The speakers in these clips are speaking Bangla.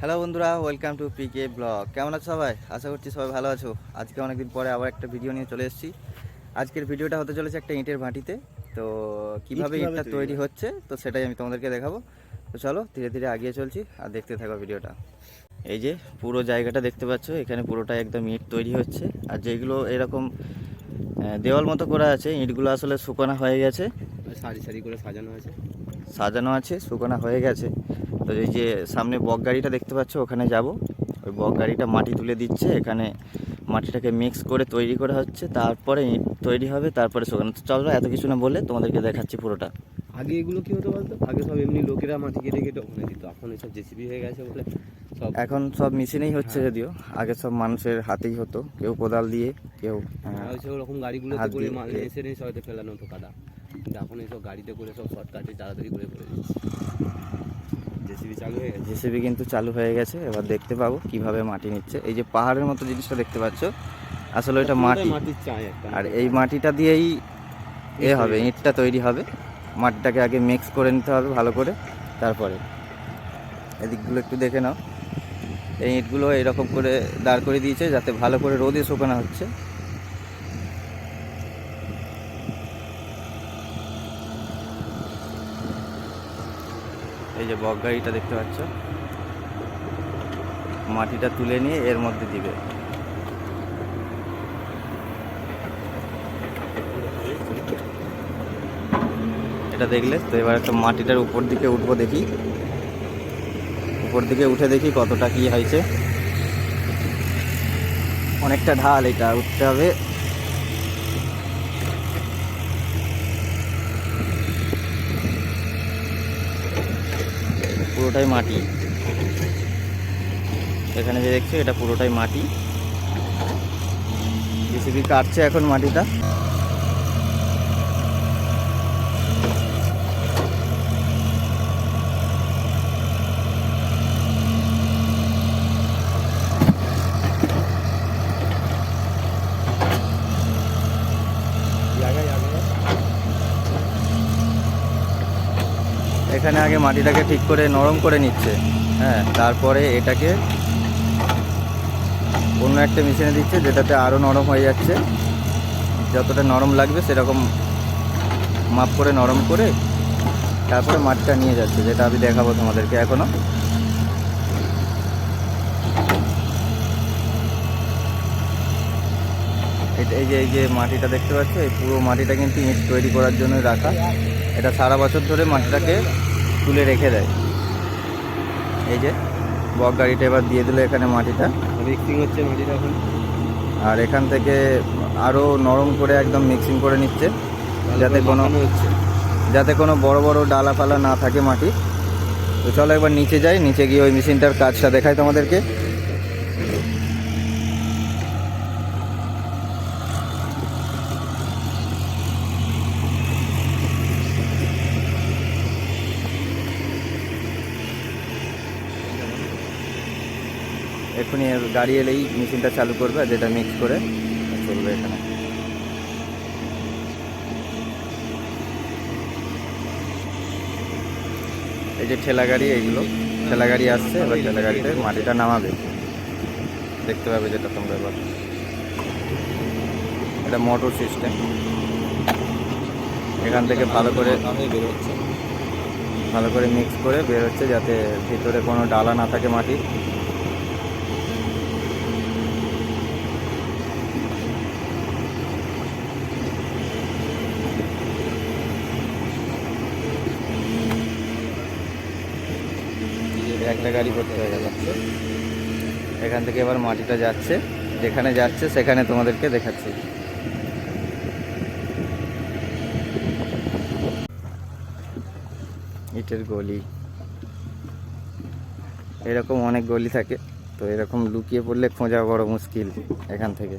হ্যালো বন্ধুরা ওয়েলকাম টু পিকে ব্লগ কেমন আছো সবাই? আশা করছি সবাই ভালো আছো। আজকে অনেকদিন পরে আবার একটা ভিডিও নিয়ে চলে এসেছি। আজকের ভিডিওটা হতে চলেছে একটা ইঁটের ভাটিতে। তো কীভাবে ইটটা তৈরি তৈরি হচ্ছে তো সেটাই আমি তোমাদেরকে দেখাবো। তো চলো ধীরে ধীরে আগিয়ে চলছি আর দেখতে থাকো ভিডিওটা এই যে পুরো জায়গাটা দেখতে পাচ্ছ এখানে পুরোটাই একদম ইঁট তৈরি হচ্ছে। আর যেগুলো এরকম দেওয়াল মতো করা আছে ইঁটগুলো আসলে শুকনো হয়ে গেছে। সারি সারি করে সাজানো আছে। সাজানো আছে শুকনো হয়ে গেছে। তো এই যে সামনে বক গাড়িটা দেখতে পাচ্ছ ওখানে যাব। ওই বক গাড়িটা মাটি তুলে দিচ্ছে এখানে মাটিটাকে মিক্স করে তৈরি করা হচ্ছে তারপরে ইট তৈরি হবে তারপরে শুকানো। তো চলো এত কিছু না বলে তোমাদেরকে দেখাচ্ছি পুরোটা। আগে এগুলো কি হতো বলতো? আগে সব এমনি লোকেরা মাটি কেটে কেটে ওখানে দিত এখন এসব জেসিবি হয়ে গেছে বলে সব এখন সব মেশিনেই হচ্ছে হ্যাঁ। যদিও আগে সব মানুষের হাতেই হতো কেউ কোদাল দিয়ে কেউ ওই সব ওরকম গাড়িগুলো করে এসে হয়তো ফেলানো হতো কাদা। এখন এইসব গাড়িতে করে সব শর্টকাটে তাড়াতাড়ি করে করে দিচ্ছে জেসিবি চালু হয়ে গেছে? জেসিবি কিন্তু চালু হয়ে গেছে এবার দেখতে পাবো কীভাবে মাটি নিচ্ছে। এই যে পাহাড়ের মতো জিনিসটা দেখতে পাচ্ছ আসলে ওইটা মাটি। মাটির চাই একটা আর এই মাটিটা দিয়েই এ হবে ইটটা তৈরি হবে। মাটিটাকে আগে মিক্স করে নিতে হবে ভালো করে তারপরে। এদিকগুলো একটু দেখে নাও। এই ইটগুলো এরকম করে দাঁড় করে দিয়েছে যাতে ভালো করে রোদে শুকানো হচ্ছে। যে বক গাড়িটা দেখতে পাচ্ছ, মাটিটা তুলে নিয়ে এর মধ্যে দিবে। এটা দেখলে তো এবার একটা মাটিটার উপর দিকে উঠবো দেখি। উপর দিকে উঠে দেখি কতটা কি হয়েছে। অনেকটা ঢাল এটা, উঠতে হবে। পুরোটাই মাটি। এখানে যে দেখছ এটা পুরোটাই মাটি। জেসিবি কাটছে এখন মাটিটা জায়গায় আগে এখানে আগে মাটিটাকে ঠিক করে নরম করে নিচ্ছে। হ্যাঁ তারপরে এটাকে অন্য একটা মেশিনে দিচ্ছে, যেটাতে আরও নরম হয়ে যাচ্ছে। যতটা নরম লাগবে সেরকম মাপ করে নরম করে তারপরে মাটিটা নিয়ে যাচ্ছে, যেটা আমি দেখাবো তোমাদেরকে এখনও এটা এই যে এই যে মাটিটা দেখতে পাচ্ছ, এই পুরো মাটিটা কিন্তু ইট তৈরি করার জন্য রাখা। এটা সারা বছর ধরে মাটিটাকে তুলে রেখে দেয়। এই যে বক গাড়িটা এবার দিয়ে দিল এখানে মাটিটা। মিক্সিং হচ্ছে মাটিটা এখন। আর এখান থেকে আরও নরম করে একদম মিক্সিং করে নিচ্ছে যাতে কোনো যাতে কোনো বড় বড় ডালা ফালা না থাকে মাটি তো চলো একবার নিচে যাই নিচে গিয়ে ওই মেশিনটার কাজটা দেখায় তোমাদেরকে। এক্ষুনি গাড়ি এলেই মেশিনটা চালু করবে, যেটা মিক্স করে চলবে এখানে। এই যে ঠেলা গাড়ি, এইগুলো। ঠেলা গাড়ি আসছে, এবার ঠেলা গাড়িতে মাটিটা নামাবে। দেখতে পাবে যেটা তোমরা এবার। এটা মোটর সিস্টেম এখান থেকে ভালো করে ভালো করে মিক্স করে বের হচ্ছে, যাতে ভিতরে কোনো ডালা না থাকে মাটি একটা গাড়ি করতে হয়ে গেল। এখান থেকে এবার মাটিটা যাচ্ছে। যেখানে যাচ্ছে, সেখানে তোমাদেরকে দেখাচ্ছি। ইটের গলি। এরকম অনেক গলি থাকে, তো এরকম লুকিয়ে পড়লে খোঁজা বড় মুশকিল এখান থেকে।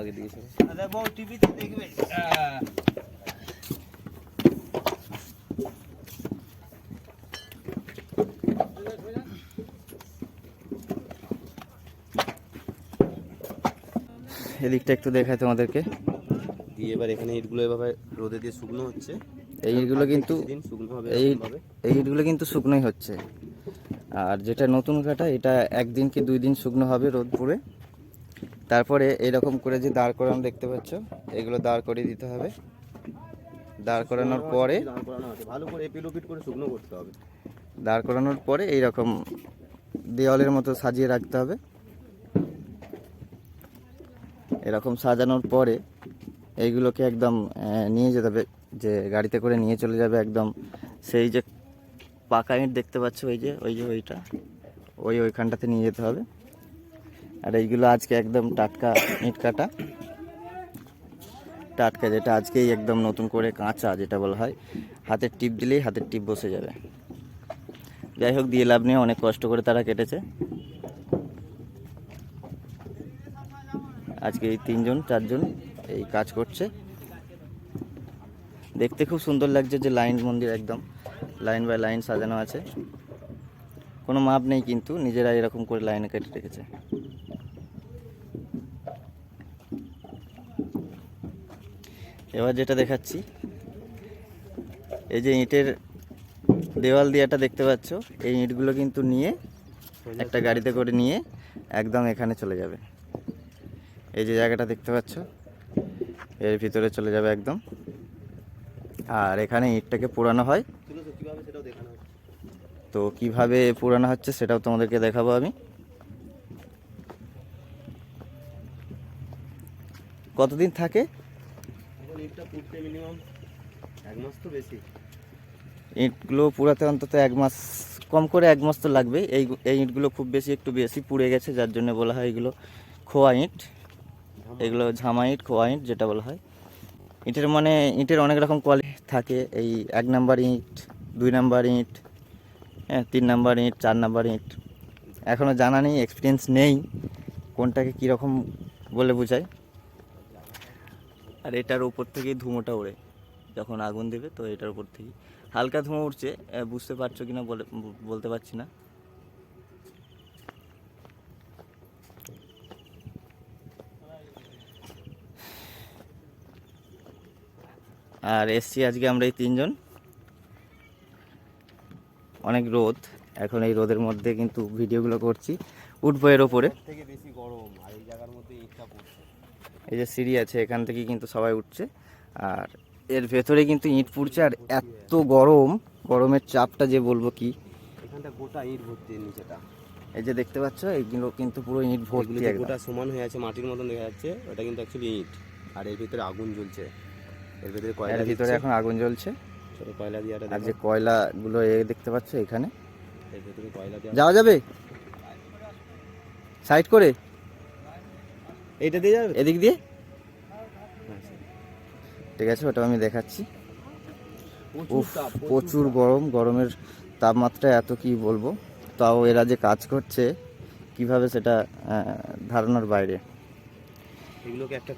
আগে দিকে চলো। ওদের বউ টিভিতে দেখবে এদিকটা একটু দেখায় তোমাদেরকে। দিয়ে এবার এখানে ইটগুলো এভাবে রোদে দিয়ে শুকনো হচ্ছে। এই ইটগুলো কিন্তু শুকনো হবে এই এই ইটগুলো কিন্তু শুকনোই হচ্ছে। আর যেটা নতুন কাটা এটা একদিন কি দুই দিন শুকনো হবে রোদ পুড়ে? তারপরে এরকম করে যে দাঁড় করানো দেখতে পাচ্ছ, এগুলো দাঁড় করিয়ে দিতে হবে। দাঁড় করানোর পরে করে শুকনো করতে হবে দাঁড় করানোর পরে এইরকম দেওয়ালের মতো সাজিয়ে রাখতে হবে। এরকম সাজানোর পরে এইগুলোকে একদম নিয়ে যেতে হবে, যে গাড়িতে করে নিয়ে চলে যাবে একদম। সেই যে পাকা ইট দেখতে পাচ্ছ, ওই যে ওই যে ওইটা, ওই ওইখানটাতে নিয়ে যেতে হবে। আর এইগুলো আজকে একদম টাটকা ইট কাটা। টাটকা যেটা আজকেই একদম নতুন করে কাঁচা যেটা বলা হয়। হাতের টিপ দিলেই হাতের টিপ বসে যাবে। যাই হোক, দিয়ে লাভ নেই, অনেক কষ্ট করে তারা কেটেছে। আজকে এই তিনজন, চারজন এই কাজ করছে। দেখতে খুব সুন্দর লাগছে যে লাইন মন্দির একদম, লাইন বাই লাইন সাজানো আছে। কোনো মাপ নেই কিন্তু, নিজেরা এরকম করে লাইনে কেটে রেখেছে। এবার যেটা দেখাচ্ছি, এই যে ইটের দেওয়াল দিয়াটা দেখতে পাচ্ছ, এই ইটগুলো কিন্তু নিয়ে একটা গাড়িতে করে নিয়ে একদম এখানে চলে যাবে। এই যে জায়গাটা দেখতে পাচ্ছ, এর ভিতরে চলে যাবে একদম। আর এখানে ইটটাকে পোড়ানো হয়। তো কীভাবে পোড়ানো হচ্ছে সেটাও তোমাদেরকে দেখাবো আমি। কতদিন থাকে? ইটটা পুড়তে মিনিমাম এক মাস তো বেশি। ইটগুলো পুরাতে অন্তত এক মাস কম করে এক মাস তো লাগবে এই এই ইটগুলো খুব বেশি একটু বেশি পুড়ে গেছে যার জন্য বলা হয় এগুলো খোয়া ইট। এগুলো ঝামা ইট খোয়া ইট যেটা বলা হয়। ইটের মানে ইটের অনেক রকম কোয়ালিটি থাকে। এই এক নাম্বার ইট দুই নাম্বার ইট হ্যাঁ তিন নাম্বার ইট চার নাম্বার ইট। এখনও জানা নেই এক্সপিরিয়েন্স নেই। কোনটাকে কীরকম বলে বোঝায়। আর এটার উপর থেকেই ধুমোটা ওড়ে, যখন আগুন দেবে তো এটার উপর থেকেই। হালকা ধুঁয়ো উঠছে বুঝতে পারছ কিনা বলে, বলতে পারছি না। আর এসছি আজকে আমরা এই তিনজন। অনেক রোদ, এখন এই রোদের মধ্যে কিন্তু ভিডিওগুলো করছি, উঠবো এর ওপরে। থেকে বেশি গরম, আর এই জায়গার মধ্যে ইটটা পড়ছে। এই যে সিঁড়ি আছে এখান থেকে কিন্তু সবাই উঠছে। আর এর ভেতরে কিন্তু ইট পুড়ছে আর এত গরম গরমের চাপটা যে বলব কি? এখানটা গোটা ইট ভর্তি নিচেটা। এই যে দেখতে পাচ্ছ এইগুলো কিন্তু পুরো ইট ভর্তি গোটা সমান হয়ে আছে মাটির মতন দেখা যাচ্ছে ওটা কিন্তু অ্যাকচুয়ালি ইট। আর এর ভিতরে আগুন জ্বলছে। এর ভিতরে এর কয়লা ভিতরে এখন আগুন জ্বলছে। ছোট কয়লা দিয়ে আর যে কয়লাগুলো এ দেখতে পাচ্ছ এখানে। এর ভিতরে কয়লা দেওয়া যাওয়া যাবে? সাইড করে। এইটা দিয়ে যাবে? এদিক দিয়ে? ঠিক আছে ওটা আমি দেখাচ্ছি। প্রচুর উফ প্রচুর গরম গরমের তাপমাত্রা এত কি বলব? তাও এরা যে কাজ করছে কীভাবে সেটা ধারণার বাইরে।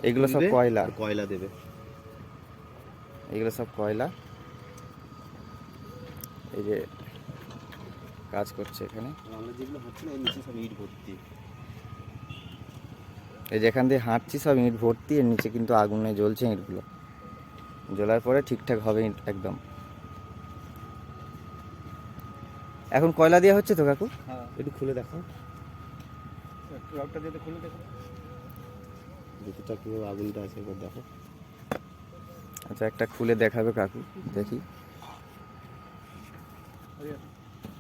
এগুলো সব কয়লা। কয়লা দেবে। এগুলো সব কয়লা। এই যে কাজ করছে এখানে। এই যেখান দিয়ে হাঁটছি সব ইট ভর্তি এর নিচে কিন্তু আগুনে জ্বলছে ইটগুলো। জ্বলার পরে ঠিকঠাক হবে একদম। এখন কয়লা দেওয়া হচ্ছে তো কাকু? হ্যাঁ। একটু খুলে দেখো। খুলে দেখো। কীভাবে আগুনটা আছে এবার দেখো। আচ্ছা একটা খুলে দেখাবে কাকু দেখি।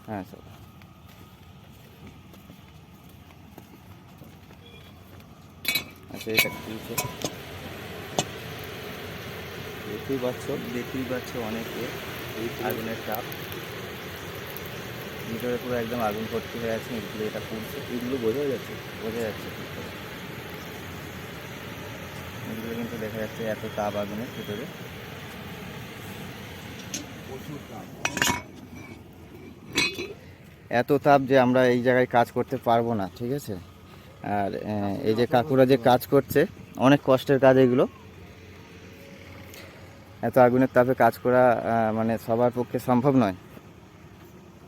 হ্যাঁ চল। আচ্ছা এটা খুলছে। দেখতেই পাচ্ছ। দেখতেই পাচ্ছ অনেকে এই আগুনের চাপ ভিতরে পুরো একদম আগুন ভর্তি হয়ে আছে ইটগুলো এটা পুড়ছে ইটগুলো বোঝা যাচ্ছে বোঝা যাচ্ছে এগুলো কিন্তু দেখা যাচ্ছে এত তাপ আগুনের ভিতরে। এত তাপ যে আমরা এই জায়গায় কাজ করতে পারব না ঠিক আছে? আর এই যে কাকুরা যে কাজ করছে অনেক কষ্টের কাজ এগুলো। এত আগুনের তাপে কাজ করা মানে সবার পক্ষে সম্ভব নয়।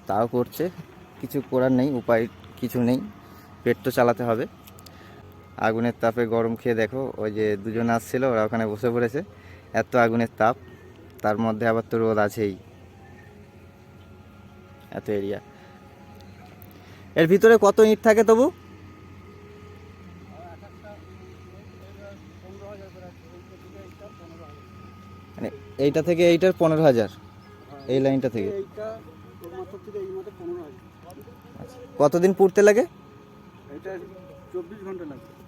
তাও করছে, কিছু করার নেই, উপায় কিছু নেই, পেট তো চালাতে হবে। আগুনের তাপে গরম খেয়ে দেখো, ওই যে দুজন আসছিল, ওরা ওখানে বসে পড়েছে। এত আগুনের তাপ, তার মধ্যে আবার তো রোদ আছেই। এত এরিয়া এর ভিতরে কত ইট থাকে তবু মানে এইটা থেকে এইটার পনেরো হাজার। এই লাইনটা থেকে। কতদিন পুড়তে লাগে?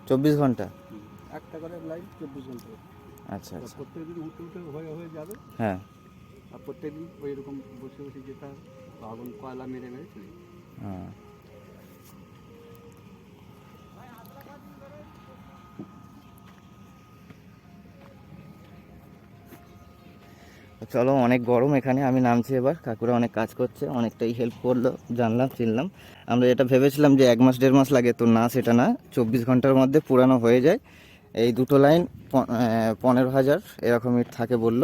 চব্বিশ ঘণ্টা একটা করে লাইন চব্বিশ ঘণ্টা আচ্ছা আচ্ছা। প্রত্যেকদিন উঠে উঠে হয়ে হয়ে যাবে। হ্যাঁ। আর প্রত্যেকদিন ওই রকম বসে বসে যেতে আগুন কয়লা মেরে মেরে চলে হ্যাঁ। চলো, অনেক গরম এখানে, আমি নামছি এবার। কাকুরা অনেক কাজ করছে, অনেকটাই হেল্প করল, জানলাম, চিনলাম। আমরা এটা ভেবেছিলাম যে এক মাস, দেড় মাস লাগে, তো না, সেটা না। চব্বিশ ঘণ্টার মধ্যে পুরানো হয়ে যায়। এই দুটো লাইন পনেরো হাজার এরকম ইট থাকে বলল।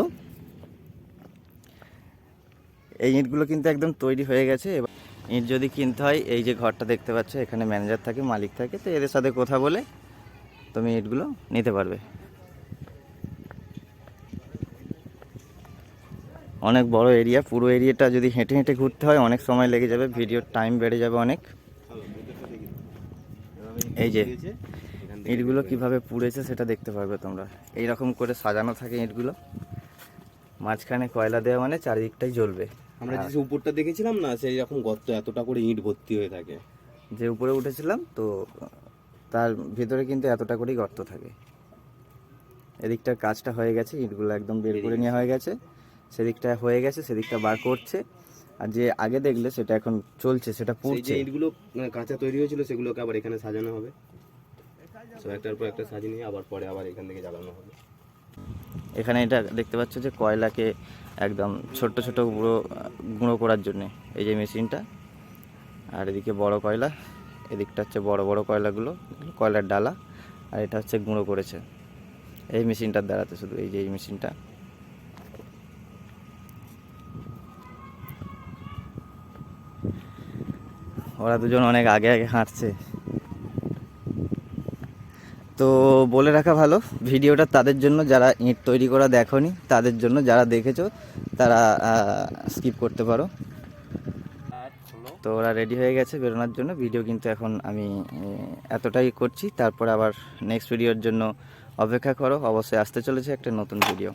এই ইটগুলো কিন্তু একদম তৈরি হয়ে গেছে। এবার ইট যদি কিনতে হয়, এই যে ঘরটা দেখতে পাচ্ছ, এখানে ম্যানেজার থাকে, মালিক থাকে, তো এদের সাথে কথা বলে তুমি ইটগুলো নিতে পারবে। অনেক বড় এরিয়া পুরো এরিয়াটা যদি হেঁটে হেঁটে ঘুরতে হয় অনেক সময় লেগে যাবে ভিডিওর টাইম বেড়ে যাবে অনেক। এই যে ইটগুলো কীভাবে পুড়েছে সেটা দেখতে পারবে তোমরা। এই রকম করে সাজানো থাকে ইটগুলো। মাঝখানে কয়লা দেওয়া মানে চারিদিকটাই জ্বলবে। আমরা যে উপরটা দেখেছিলাম না সেই রকম গর্ত এতটা করে ইট ভর্তি হয়ে থাকে। যে উপরে উঠেছিলাম তো তার ভিতরে কিন্তু এতটা করেই গর্ত থাকে। এদিকটার কাজটা হয়ে গেছে ইটগুলো একদম বের করে নেওয়া হয়ে গেছে। সেদিকটা হয়ে গেছে সেদিকটা বার করছে। আর যে আগে দেখলে সেটা এখন চলছে সেটা পুড়ছে যে ইটগুলো মানে কাঁচা তৈরি হয়েছিল সেগুলোকে আবার এখানে সাজানো হবে। একটার পর একটা সাজিয়ে নিয়ে আবার পরে আবার এখান থেকে জ্বালানো হবে। এখানে এটা দেখতে পাচ্ছ যে কয়লাকে একদম ছোট্ট ছোট গুঁড়ো গুঁড়ো করার জন্যে এই যে মেশিনটা। আর এদিকে বড় কয়লা এদিকটা হচ্ছে বড় বড় কয়লাগুলো কয়লার ডালা আর এটা হচ্ছে গুঁড়ো করেছে। এই মেশিনটার দ্বারাতে শুধু এই যে এই মেশিনটা। ওরা দুজন অনেক আগে আগে হাঁটছে। তো বলে রাখা ভালো, ভিডিওটা তাদের জন্য, যারা ইঁট তৈরি করা দেখোনি, তাদের জন্য যারা দেখেছ, তারা স্কিপ করতে পারো। তো ওরা রেডি হয়ে গেছে বেরোনোর জন্য। ভিডিও কিন্তু এখন আমি এতটাই করছি। তারপর আবার নেক্সট ভিডিওর জন্য অপেক্ষা করো। অবশ্যই আসতে চলেছে একটা নতুন ভিডিও